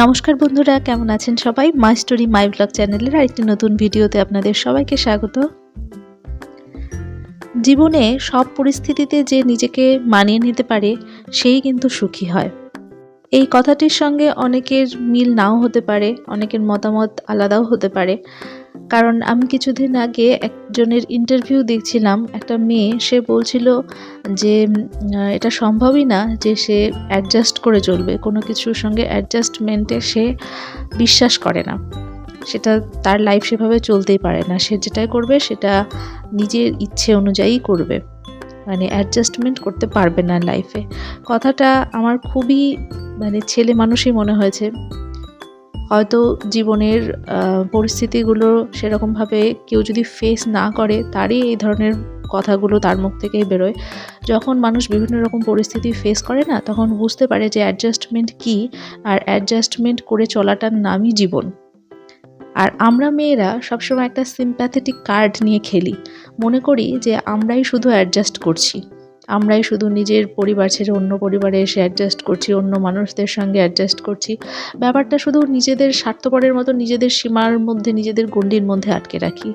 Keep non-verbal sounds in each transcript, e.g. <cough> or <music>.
নমস্কার বন্ধুরা, কেমন আছেন সবাই? মাই স্টোরি মাই ব্লগ চ্যানেলের আরেকটি নতুন ভিডিওতে আপনাদের সবাইকে স্বাগত। জীবনে সব পরিস্থিতিতে যে নিজেকে মানিয়ে নিতে পারে, সেই কিন্তু সুখী হয়। এই কথাটির সঙ্গে অনেকের মিল নাও হতে পারে, অনেকের মতামত আলাদাও হতে পারে। কারণ আমি কিছুদিন আগে একজনের ইন্টারভিউ দেখছিলাম, একটা মেয়ে, সে বলছিল যে এটা সম্ভবই না যে সে অ্যাডজাস্ট করে চলবে, কোনো কিছুর সঙ্গে অ্যাডজাস্টমেন্টে সে বিশ্বাস করে না। সেটা তার লাইফ সেভাবে চলতেই পারে না। সে যেটাই করবে, সেটা নিজের ইচ্ছে অনুযায়ী করবে। মানে অ্যাডজাস্টমেন্ট করতে পারবে না লাইফে কথাটা আমার খুবই মানে ছেলে মানুষই মনে হয়েছে। হয়তো জীবনের পরিস্থিতিগুলো সেরকমভাবে কেউ যদি ফেস না করে, তারই এই ধরনের কথাগুলো তার মুখ থেকেই বেরোয়। যখন মানুষ বিভিন্ন রকম পরিস্থিতি ফেস করে না, তখন বুঝতে পারে যে অ্যাডজাস্টমেন্ট কী আর অ্যাডজাস্টমেন্ট করে চলাটার নামই জীবন। আর আমরা মেয়েরা সবসময় একটা সিম্প্যাথেটিক কার্ড নিয়ে খেলি। মনে করি যে আমরাই শুধু অ্যাডজাস্ট করছি। আমরাই শুধু নিজের পরিবার ছেড়ে অন্য পরিবারে এসে অ্যাডজাস্ট করছি, অন্য মানুষদের সঙ্গে অ্যাডজাস্ট করছি। ব্যাপারটা শুধু নিজেদের স্বার্থপরের মতো নিজেদের সীমার মধ্যে, নিজেদের গণ্ডির মধ্যে আটকে রাখি।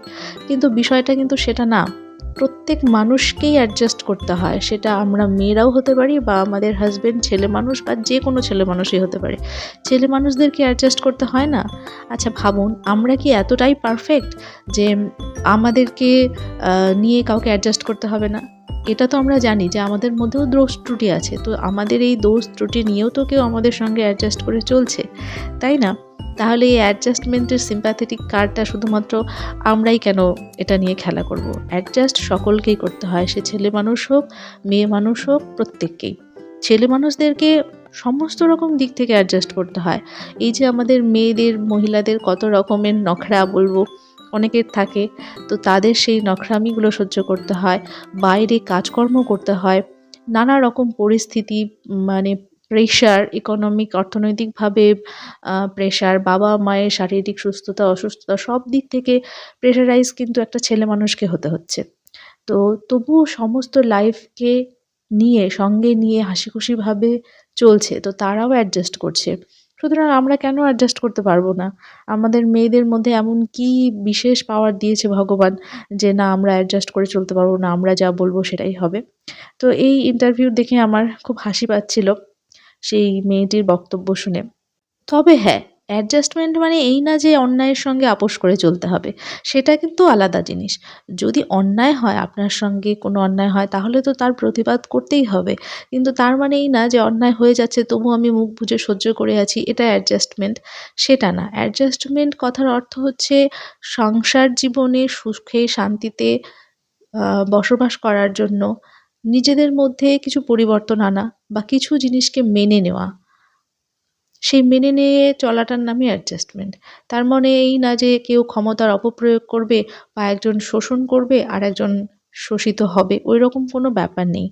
কিন্তু বিষয়টা কিন্তু সেটা না। প্রত্যেক মানুষকেই অ্যাডজাস্ট করতে হয়। সেটা আমরা মেয়েরাও হতে পারি বা আমাদের হাজব্যান্ড ছেলে মানুষ বা যে কোনো ছেলে মানুষই হতে পারে। ছেলে মানুষদেরকে অ্যাডজাস্ট করতে হয় না? আচ্ছা ভাবুন, আমরা কি এতটাই পারফেক্ট যে আমাদেরকে নিয়ে কাউকে অ্যাডজাস্ট করতে হবে না? এটা তো আমরা জানি যে আমাদের মধ্যেও দোষ ত্রুটি আছে। তো আমাদের এই দোষ ত্রুটি নিয়েও তো কেউ আমাদের সঙ্গে অ্যাডজাস্ট করে চলছে, তাই না? তাহলে এই অ্যাডজাস্টমেন্টের সিম্প্যাথেটিক কার্ডটা শুধুমাত্র আমরাই কেন এটা নিয়ে খেলা করব? অ্যাডজাস্ট সকলকেই করতে হয়, সে ছেলে মানুষ হোক, মেয়ে মানুষ হোক, প্রত্যেককেই। ছেলে মানুষদেরকে সমস্ত রকম দিক থেকে অ্যাডজাস্ট করতে হয়। এই যে আমাদের মেয়েদের, মহিলাদের কত রকমের নখরা বলব, অনেকের থাকে, তো তাদের সেই নখরামিগুলো সহ্য করতে হয়, বাইরে কাজকর্ম করতে হয়, নানা রকম পরিস্থিতি মানে প্রেশার ইকোনমিক অর্থনৈতিকভাবে প্রেশার বাবা মায়ের শারীরিক সুস্থতা, অসুস্থতা, সব দিক থেকে প্রেশারাইজ কিন্তু একটা ছেলে মানুষকে হতে হচ্ছে। তো তবুও সমস্ত লাইফকে নিয়ে, সঙ্গে নিয়ে হাসি খুশিভাবে চলছে, তো তারাও অ্যাডজাস্ট করছে। সুতরাং আমরা কেন অ্যাডজাস্ট করতে পারব না? আমাদের মেয়েদের মধ্যে এমন কি বিশেষ পাওয়ার দিয়েছে ভগবান যে না, আমরা অ্যাডজাস্ট করে চলতে পারব না, আমরা যা বলব সেটাই হবে? তো এই ইন্টারভিউ দেখে আমার খুব হাসি পাচ্ছিল। সেই মেয়েটির বক্তব্য শুনে। তবে হ্যাঁ অ্যাডজাস্টমেন্ট মানে এই না যে অন্যায়ের সঙ্গে আপোষ করে চলতে হবে, সেটা কিন্তু আলাদা জিনিস। যদি অন্যায় হয়, আপনার সঙ্গে কোনো অন্যায় হয়, তাহলে তো তার প্রতিবাদ করতেই হবে। কিন্তু তার মানে এই না যে অন্যায় হয়ে যাচ্ছে তবু আমি মুখ বুজে সহ্য করে আছি, এটা অ্যাডজাস্টমেন্ট সেটা না। অ্যাডজাস্টমেন্ট কথার অর্থ হচ্ছে সংসার জীবনে সুখে শান্তিতে বসবাস করার জন্য, নিজেদের মধ্যে কিছু পরিবর্তন আনা। বা কিছু জিনিসকে মেনে নেওয়া। সেই মেনে নিয়ে চলাটার নামই অ্যাডজাস্টমেন্ট তার মানে এই না যে কেউ ক্ষমতার অপপ্রয়োগ করবে বা একজন শোষণ করবে আর একজন শোষিত হবে ওই রকম কোনো ব্যাপার নেই।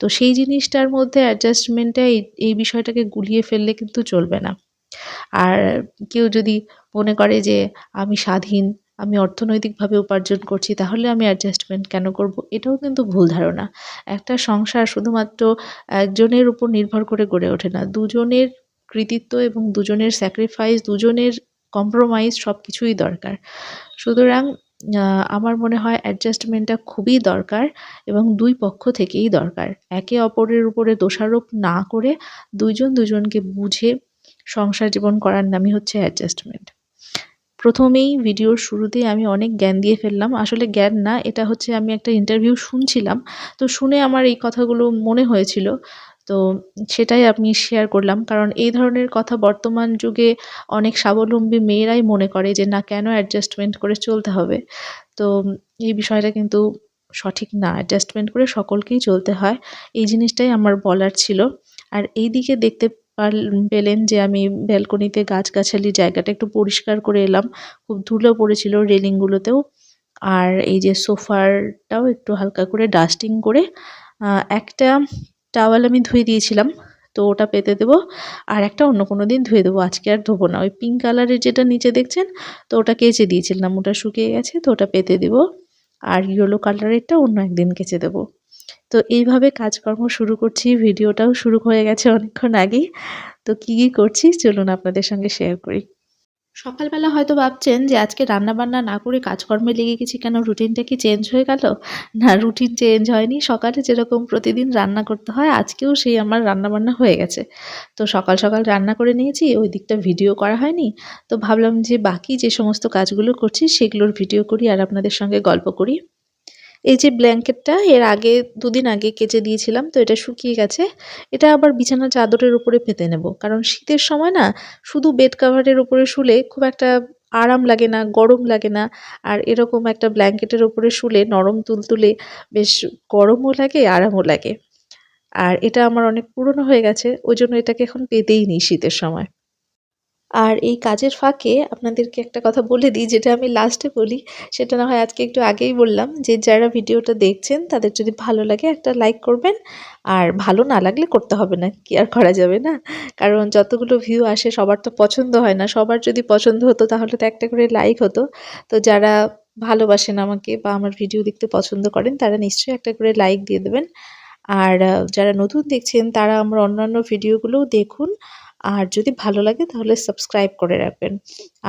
তো সেই জিনিসটার মধ্যে অ্যাডজাস্টমেন্টটা এই এই বিষয়টাকে গুলিয়ে ফেললে কিন্তু চলবে না। আর কেউ যদি মনে করে যে আমি স্বাধীন আমি অর্থনৈতিকভাবে উপার্জন করছি, তাহলে আমি অ্যাডজাস্টমেন্ট কেন করব? এটাও কিন্তু ভুল ধারণা। একটা সংসার শুধুমাত্র একজনের উপর নির্ভর করে গড়ে ওঠে না। দুজনের কৃতিত্ব এবং দুজনের স্যাক্রিফাইস দুজনের কম্প্রোমাইজ সব কিছুই দরকার। সুতরাং আমার মনে হয় অ্যাডজাস্টমেন্টটা খুবই দরকার এবং দুই পক্ষ থেকেই দরকার। একে অপরের উপরে দোষারোপ না করে দুইজন দুজনকে বুঝে সংসার জীবন করার নামই হচ্ছে অ্যাডজাস্টমেন্ট প্রথমেই ভিডিওর শুরুতেই আমি অনেক জ্ঞান দিয়ে ফেললাম। আসলে জ্ঞান না, এটা হচ্ছে আমি একটা ইন্টারভিউ শুনছিলাম। তো শুনে আমার এই কথাগুলো মনে হয়েছিল। তো সেটাই আমি শেয়ার করলাম। কারণ এই ধরনের কথা বর্তমান যুগে অনেক স্বাবলম্বী মেয়েরাই মনে করে যে, না, কেন অ্যাডজাস্টমেন্ট করে চলতে হবে? তো এই বিষয়টা কিন্তু সঠিক না। অ্যাডজাস্টমেন্ট করে সকলকেই চলতে হয়। এই জিনিসটাই আমার বলার ছিল। আর এই দিকে দেখতে পারল- পেলেন যে আমি ব্যালকনিতে গাছগাছালি জায়গাটা একটু পরিষ্কার করে এলাম। খুব ধুলো পড়েছিল রেলিংগুলোতেও। আর এই যে সোফারটাও একটু হালকা করে ডাস্টিং করে একটা টাওয়াল আমি ধুয়ে দিয়েছিলাম, তো ওটা পেতে দেবো। আর একটা অন্য কোনো দিন ধুয়ে দেবো, আজকে আর ধোবো না। ওই পিঙ্ক কালারের যেটা নিচে দেখছেন, তো ওটা কেচে দিয়েছিলাম। ওটা শুকিয়ে গেছে, তো ওটা পেতে দেবো। আর ইয়েলো কালারেরটা অন্য একদিন কেচে দেবো। তো এইভাবে কাজকর্ম শুরু করছি, ভিডিওটাও শুরু হয়ে গেছে অনেকক্ষণ আগেই। তো কী কী করছি চলুন আপনাদের সঙ্গে শেয়ার করি। সকালবেলা হয়তো ভাবছেন যে আজকে রান্না বান্না না করে কাজকর্মে লেগে গেছি কেন? রুটিনটা কি চেঞ্জ হয়ে গেল? না রুটিন চেঞ্জ হয়নি। সকালে যেরকম প্রতিদিন রান্না করতে হয়, আজকেও সেই আমার রান্না বান্না হয়ে গেছে। তো সকাল সকাল রান্না করে নিয়েছি, ওই দিকটা ভিডিও করা হয়নি। তো ভাবলাম যে বাকি যে সমস্ত কাজগুলো করছি, সেগুলোর ভিডিও করি আর আপনাদের সঙ্গে গল্প করি। এই যে ব্ল্যাঙ্কেটটা, এর আগে দুদিন আগে কেচে দিয়েছিলাম, তো এটা শুকিয়ে গেছে। এটা আবার বিছানা চাদরের উপরে পেতে নেব। কারণ শীতের সময় না, শুধু বেড কাভারের উপরে শুলে খুব একটা আরাম লাগে না, গরম লাগে না। আর এরকম একটা ব্ল্যাঙ্কেটের উপরে শুলে, নরম তুলতুলে, বেশ গরমও লাগে, আরামও লাগে। আর এটা আমার অনেক পুরনো হয়ে গেছে, ওই জন্য এটাকে এখন পেতেই নিই শীতের সময়। আর এই কাজের ফাঁকে আপনাদেরকে একটা কথা বলে দিই, যেটা আমি লাস্টে বলি। সেটা না হয় আজকে একটু আগেই বললাম যে, যারা ভিডিওটা দেখছেন, তাদের যদি ভালো লাগে একটা লাইক করবেন। আর ভালো না লাগলে করতে হবে না, কি আর করা যাবে না? কারণ যতগুলো ভিউ আসে, সবার তো পছন্দ হয় না। সবার যদি পছন্দ হতো, তাহলে তো একটা করে লাইক হতো। তো যারা ভালোবাসেন আমাকে বা আমার ভিডিও দেখতে পছন্দ করেন, তারা নিশ্চয়ই একটা করে লাইক দিয়ে দেবেন। আর যারা নতুন দেখছেন, তারা আমার অন্যান্য ভিডিওগুলোও দেখুন। আর যদি ভালো লাগে তাহলে সাবস্ক্রাইব করে রাখবেন।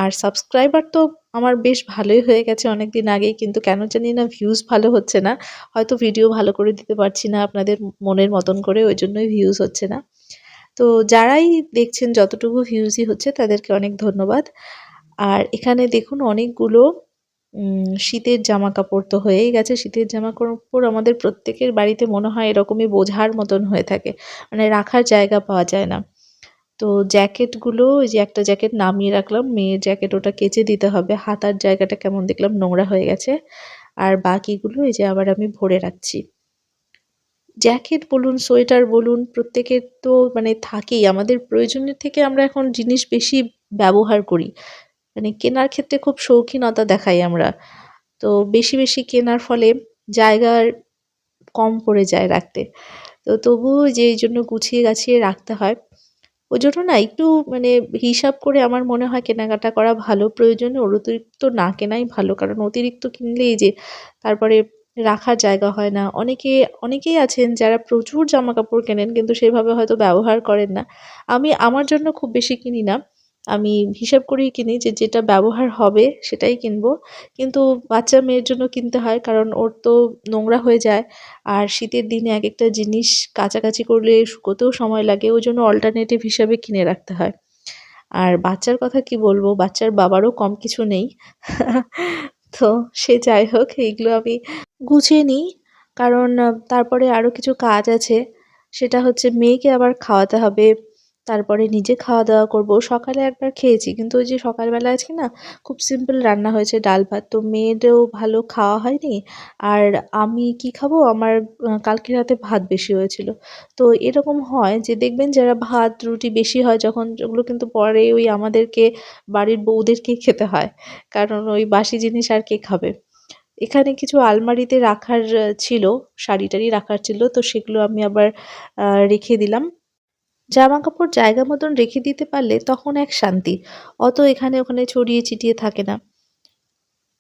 আর সাবস্ক্রাইবার তো আমার বেশ ভালোই হয়ে গেছে অনেক দিন আগেই, কিন্তু কেন জানি না ভিউজ ভালো হচ্ছে না। হয়তো ভিডিও ভালো করে দিতে পারছি না আপনাদের মনের মতন করে, ওই জন্যই ভিউজ হচ্ছে না। তো যারাই দেখছেন যতটুকু ভিউজই হচ্ছে, তাদেরকে অনেক ধন্যবাদ। আর এখানে দেখুন অনেকগুলো শীতের জামা কাপড় তো হয়েই গেছে। শীতের জামা কাপড় আমাদের প্রত্যেকের বাড়িতে মনে হয় এরকমই বোঝার মতন হয়ে থাকে। মানে রাখার জায়গা পাওয়া যায় না। তো জ্যাকেটগুলো ওই যে একটা জ্যাকেট নামিয়ে রাখলাম, মেয়ের জ্যাকেট ওটা কেচে দিতে হবে। হাতার জায়গাটা কেমন দেখলাম, নোংরা হয়ে গেছে। আর বাকিগুলো এই যে আবার আমি ভরে রাখছি। জ্যাকেট বলুন, সোয়েটার বলুন, প্রত্যেকের তো মানে থাকেই। আমাদের প্রয়োজনের থেকে আমরা এখন জিনিস বেশি ব্যবহার করি। মানে কেনার ক্ষেত্রে খুব শৌখিনতা দেখাই আমরা। তো বেশি বেশি কেনার ফলে জায়গার কম পড়ে যায় রাখতে। তো তবুও যে জন্য গুছিয়ে গাছিয়ে রাখতে হয়। ওই জন্য না একটু মানে হিসাব করে আমার মনে হয় কেনাকাটা করা ভালো। প্রয়োজনে ওর অতিরিক্ত না কেনাই ভালো। কারণ অতিরিক্ত কিনলেই যে তারপরে রাখার জায়গা হয় না। অনেকে, অনেকেই আছেন যারা প্রচুর জামা কাপড় কেনেন কিন্তু সেভাবে হয়তো ব্যবহার করেন না। আমি আমার জন্য খুব বেশি কিনি না। আমি হিসাব করেই কিনি যে যেটা ব্যবহার হবে সেটাই কিনবো। কিন্তু বাচ্চা মেয়ের জন্য কিনতে হয় কারণ ওর তো নোংরা হয়ে যায়। আর শীতের দিনে এক একটা জিনিস কাচাকাচি করলে শুকোতেও সময় লাগে, ওই জন্য অল্টারনেটিভ হিসাবে কিনে রাখতে হয়। আর বাচ্চার কথা কি বলব, বাচ্চার বাবারও কম কিছু নেই। <laughs> তো সে যাই হোক, এইগুলো আমি গুছিয়ে নিই। কারণ তারপরে আরও কিছু কাজ আছে। সেটা হচ্ছে মেয়েকে আবার খাওয়াতে হবে। তারপরে নিজে খাওয়া দাওয়া করব। সকালে একবার খেয়েছি, কিন্তু ওই যে সকালবেলা আজকে না খুব সিম্পল রান্না হয়েছে, ডাল ভাত। তো মেয়েদেরও ভালো খাওয়া হয়নি। আর আমি কি খাব? আমার কালকে রাতে ভাত বেশি হয়েছিল। তো এরকম হয় যে দেখবেন যারা ভাত, রুটি বেশি হয়, যখন ওগুলো কিন্তু পরে ওই আমাদেরকে, বাড়ির বউদেরকেই খেতে হয়। কারণ ওই বাসি জিনিস আর কে খাবে? এখানে কিছু আলমারিতে রাখার ছিল শাড়ি টাড়ি রাখার ছিল। তো সেগুলো আমি আবার রেখে দিলাম। জামা কাপড় জায়গা মতন রেখে দিতে পারলে তখন এক শান্তি। অত এখানে ওখানে ছড়িয়ে ছিটিয়ে থাকে না।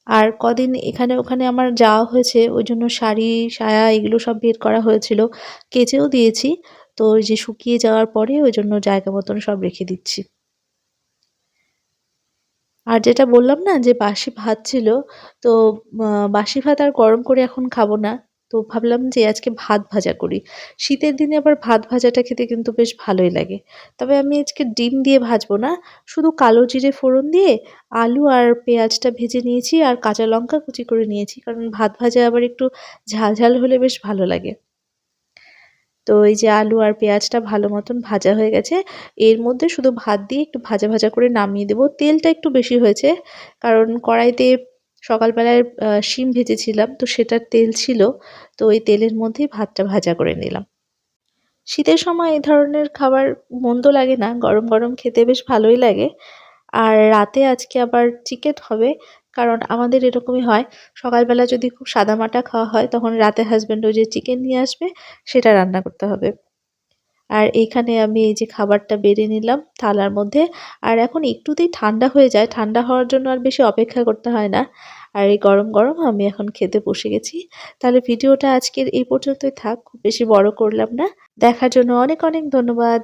আর কদিন এখানে ওখানে আমার যাওয়া হয়েছে, ওই জন্য শাড়ি, সায়া এগুলো সব বের করা হয়েছিল। কেচেও দিয়েছি। তো ওই যে শুকিয়ে যাওয়ার পরে ওই জন্য জায়গা মতন সব রেখে দিচ্ছি। আর যেটা বললাম না যে বাসি ভাত ছিল, তো বাসি ভাত আর গরম করে এখন খাব না। তো ভাবলাম যে আজকে ভাত ভাজা করি। শীতের দিনে আবার ভাত ভাজাটা খেতে কিন্তু বেশ ভালোই লাগে। তবে আমি আজকে ডিম দিয়ে ভাজবো না, শুধু কালো জিরে ফোড়ন দিয়ে আলু আর পেঁয়াজটা ভেজে নিয়েছি আর কাঁচা লঙ্কা কুচি করে নিয়েছি, কারণ ভাত ভাজা আবার একটু ঝাল ঝাল হলে বেশ ভালো লাগে। তো এই যে আলু আর পেঁয়াজটা ভালো মতন ভাজা হয়ে গেছে, এর মধ্যে শুধু ভাত দিয়ে একটু ভাজা ভাজা করে নামিয়ে দেবো। তেলটা একটু বেশি হয়েছে, কারণ কড়াইতে সকালবেলায় শিম ভেজেছিলাম, তো সেটার তেল ছিল, তো ওই তেলের মধ্যেই ভাতটা ভাজা করে নিলাম। শীতের সময় এই ধরনের খাবার মন্দ লাগে না, গরম গরম খেতে বেশ ভালোই লাগে। আর রাতে আজকে আবার চিকেন হবে, কারণ আমাদের এরকমই হয়, সকালবেলা যদি খুব সাদামাটা খাওয়া হয়, তখন রাতে হাজব্যান্ড ওই যে চিকেন নিয়ে আসবে, সেটা রান্না করতে হবে। আর এখানে আমি এই যে খাবারটা বেড়ে নিলাম থালার মধ্যে। আর এখন একটুতেই ঠান্ডা হয়ে যায়, ঠান্ডা হওয়ার জন্য আর বেশি অপেক্ষা করতে হয় না। আর এই গরম গরম আমি এখন খেতে বসে গেছি। তাহলে ভিডিওটা আজকের এই পর্যন্তই থাক, খুব বেশি বড় করলাম না। দেখার জন্য অনেক অনেক ধন্যবাদ।